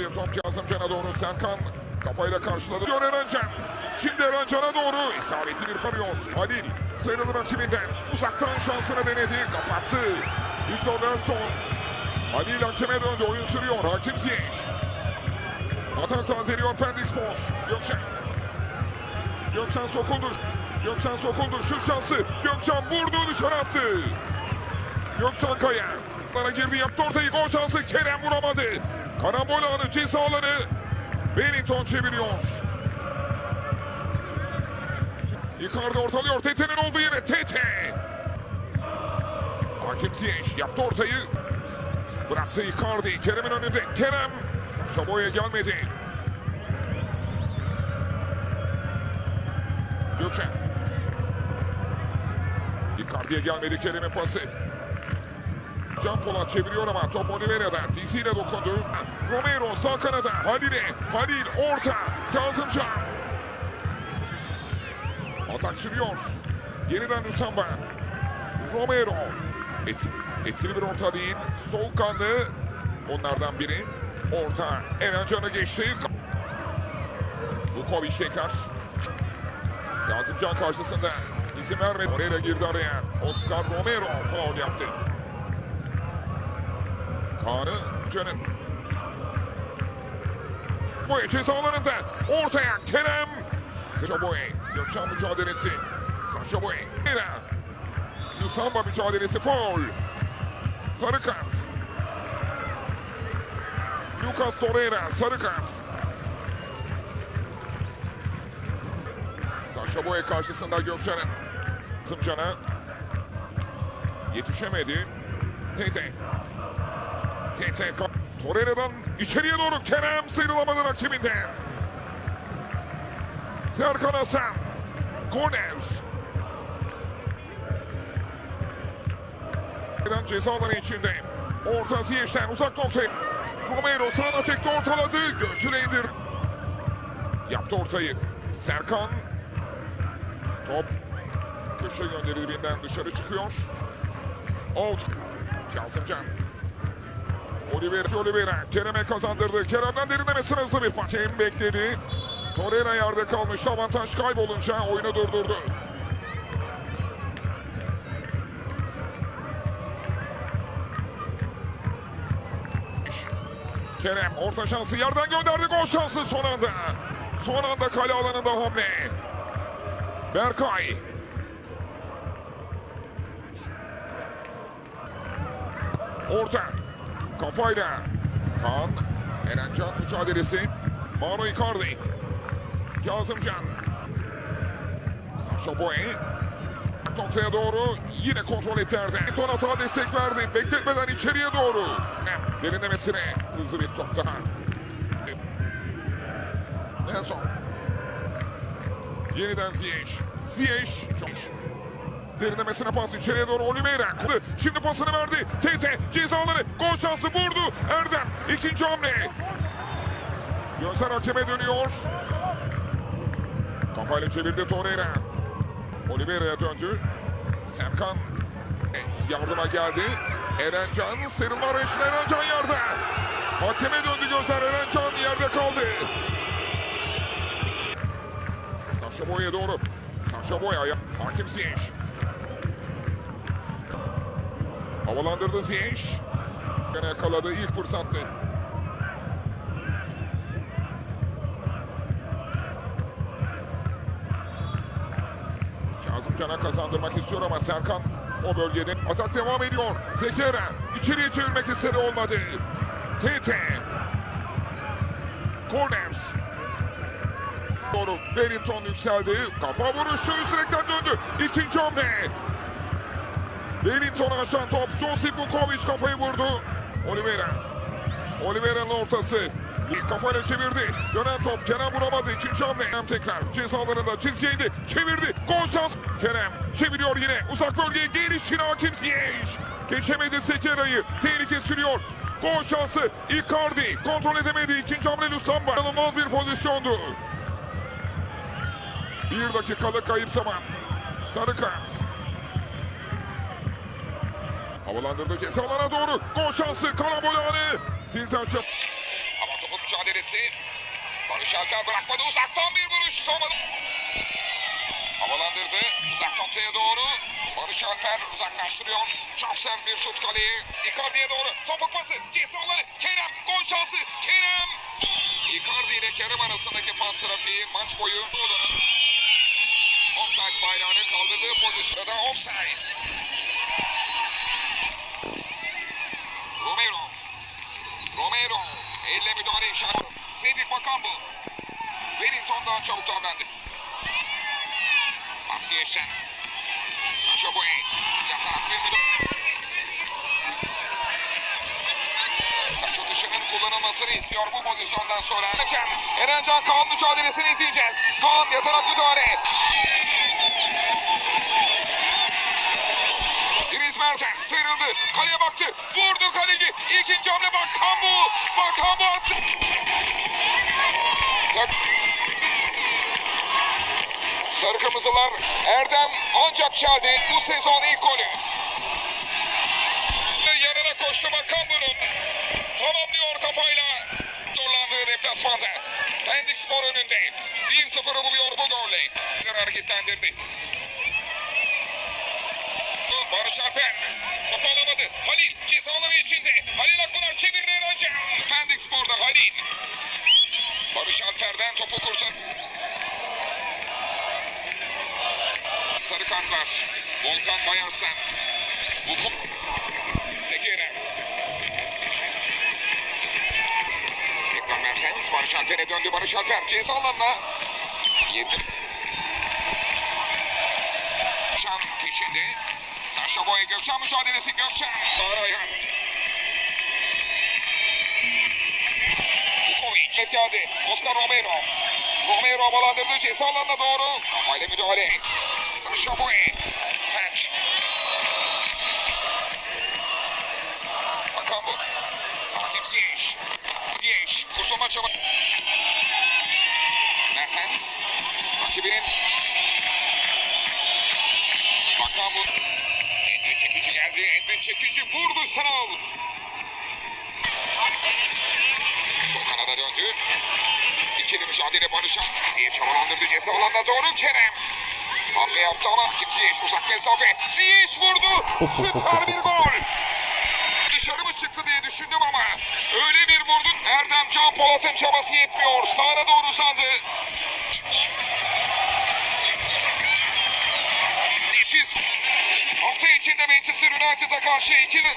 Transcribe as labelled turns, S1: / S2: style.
S1: bir top Kazımcan'a doğru Serkan kafayla karşıladı. Diyor Erencan. Şimdi Erencan'a doğru isabetli bir tarıyor. Halil sıyrıldı rakibinden. Uzaktan şansını denedi. Kapattı. Victor Nelson. Halil hakeme döndü. Oyun sürüyor. Hakim Ziyech. Atak tazeliyor Pendik Spor. Gökçen. Gökçen sokuldu. Gökçen sokuldu. Şu şansı. Gökçen vurdu dışarı attı. Gökçen Kaya. Bana girdi yaptı ortayı. Gol şansı. Kerem vuramadı. Karambol anı ceza alanı. Wellington çeviriyor. Icardi ortalıyor. Tete'nin olduğu yere. Tete. Hakim Ziyech yaptı ortayı. Bıraktı Icardi. Kerem'in önünde. Kerem. Saşa Boya gelmedi. Gökçen. Icardi'ye gelmedi Kerem'in pası. Can çeviriyor ama top Oliveira'da. Diziyle dokundu. Romero sağ kanada. Halil'e. Halil orta. Kazımcan. Atak sürüyor. Yeniden Nusamba. Romero. Etkili, etkili bir orta değil. Soğukkanlı. Onlardan biri. Orta. Erencan'ı geçti. Vukovic tekrar. Kazımcan karşısında. izin vermedi. Oraya girdi araya. Oscar Romero faul yaptı. Kaan'ı Can'ın. Boya ceza alanında. Ortaya Kerem. Saşa Boye. Gökçen mücadelesi. Saşa Boye. Mira. Nusamba mücadelesi faul. Sarı kart. Lucas Torreira sarı kart. Saşa Boye karşısında Gökçen'in. Sımcan'a yetişemedi. Tete. Ka- Torreira'dan içeriye doğru Kerem sıyrılamadı rakibinden. Serkan Hasan. Korner. Ceza alanı içinde. Orta Ziyech'ten uzak noktaya. Romero sağına çekti ortaladı. Göğsüne indirdi. Yaptı ortayı. Serkan. Top köşe gönderildiğinden dışarı çıkıyor. Out. Kazımcan. Oliveira, Oliveira Kerem'e kazandırdı. Kerem'den derinlemesine hızlı bir pas. Kim bekledi. Torreira yerde kalmıştı. Avantaj kaybolunca oyunu durdurdu. Kerem orta şansı yerden gönderdi. Gol şansı son anda. Son anda kale alanında hamle. Berkay. Orta. Kafayla. Kaan. Erencan mücadelesi. Mano Icardi. Kazımcan. Saşa Boye. Noktaya doğru yine kontrol etti Erdem. Ton hata destek verdi. Bekletmeden içeriye doğru. Derinlemesine hızlı bir top daha. Nelson. Yeniden Ziyech. Ziyech. Çok Derinlemesine pas içeriye doğru Oliveira. Şimdi pasını verdi. Tete cezaları. Gol şansı vurdu. Erdem ikinci hamle. Gözler hakeme dönüyor. Kafayla çevirdi Torreira. Oliveira'ya döndü. Serkan e, yardıma geldi. Erencan sıyrılma arayışında Erencan yerde. Hakeme döndü gözler. Erencan yerde kaldı. Saşa Boy'a doğru. Saşa Boy aya- Hakim Ziyech. Havalandırdı Ziyech. Yakaladı ilk fırsattı. Kazımcan'a kazandırmak istiyor ama Serkan o bölgede atak devam ediyor. Zekera içeriye çevirmek istedi olmadı. Tete. Corners. Doğru. Wellington yükseldi. Kafa vuruşu üst direkten döndü. İkinci hamle. Wellington'a aşan top. Josip Vukovic kafayı vurdu. Oliveira. Oliveira'nın ortası. İlk kafayla çevirdi. Dönen top. Kerem vuramadı. İkinci hamle. Kerem tekrar cezalarında çizgiye indi. Çevirdi. Gol şans. Kerem çeviriyor yine. Uzak bölgeye gelişine hakim Ziyech. Geçemedi Sekera'yı. Tehlike sürüyor. Gol şansı. Icardi kontrol edemedi. İkinci hamle Lusamba. İnanılmaz bir pozisyondu. Bir dakikalık kayıp zaman. Sarı kart. Havalandırdı ceza alana doğru. Gol şansı. Karabol anı. Siltaç yap. Ama topun mücadelesi. Barış Alper bırakmadı. Uzaktan bir vuruş. Savunmadı. Havalandırdı. Uzak noktaya doğru. Barış Alper uzaklaştırıyor. Çok sert bir şut kaleyi. Icardi'ye doğru. Topuk pası. Ceza alanı. Kerem. Gol şansı. Kerem. Icardi ile Kerem arasındaki pas trafiği maç boyu. Olanın offside bayrağını kaldırdığı pozisyonda offside. Romero. Romero. Elle müdahale işareti. Cedric Bakambu. Wellington daha çabuk davrandı. Pas Yeşen. Saşa Boye. Yatarak bir müdahale. Taç atışının kullanılmasını istiyor bu pozisyondan sonra. Erencan Kaan mücadelesini izleyeceğiz. Kaan yatarak müdahale. Mertens sıyrıldı. Kaleye baktı. Vurdu kaleci. İkinci hamle Bakambu. Bakambu attı. Tak. Sarı Kırmızılar Erdem ancak çaldı bu sezon ilk golü. Yanına koştu Bakambu'nun. Tamamlıyor kafayla. Zorlandığı deplasmanda. Pendik Spor önünde. 1-0'ı buluyor bu golle. Hareketlendirdi. Barış Alper. Topu alamadı. Halil ceza alanı içinde. Halil Akpınar çevirdi Erencan. Pendik Spor'da Halil. Barış Alper'den topu kurtar. Sarı kartlar. Volkan Bayarsan. Vuku. Sekere. Tekrar Mertens. Barış Alper'e döndü. Barış Alper ceza alanına. Yedi. Gökçen peşinde. Saşa Boya Gökçen mücadelesi Gökçen. Bahar Ayhan. Vukovic. geldi. Oscar Romero. Romero havalandırdı ceza alanına doğru. Kafayla müdahale. Saşa Boya. Taç. Bakan bu. Hakim Ziyech. Ziyech. Kurtulma çaba. Mertens. Rakibinin Bakan bu. Çekici geldi. Endre çekici vurdu sana out. Sol kanada döndü. İkili mücadele Barış'a. Ziyech havalandırdı ceza alanına doğru Kerem. Hamle yaptı ama Ziyech uzak mesafe. Ziyech vurdu. Süper bir gol. Dışarı mı çıktı diye düşündüm ama öyle bir vurdun. Erdem Can Polat'ın çabası yetmiyor. Sağına doğru uzandı. İçinde Manchester United'a karşı ikili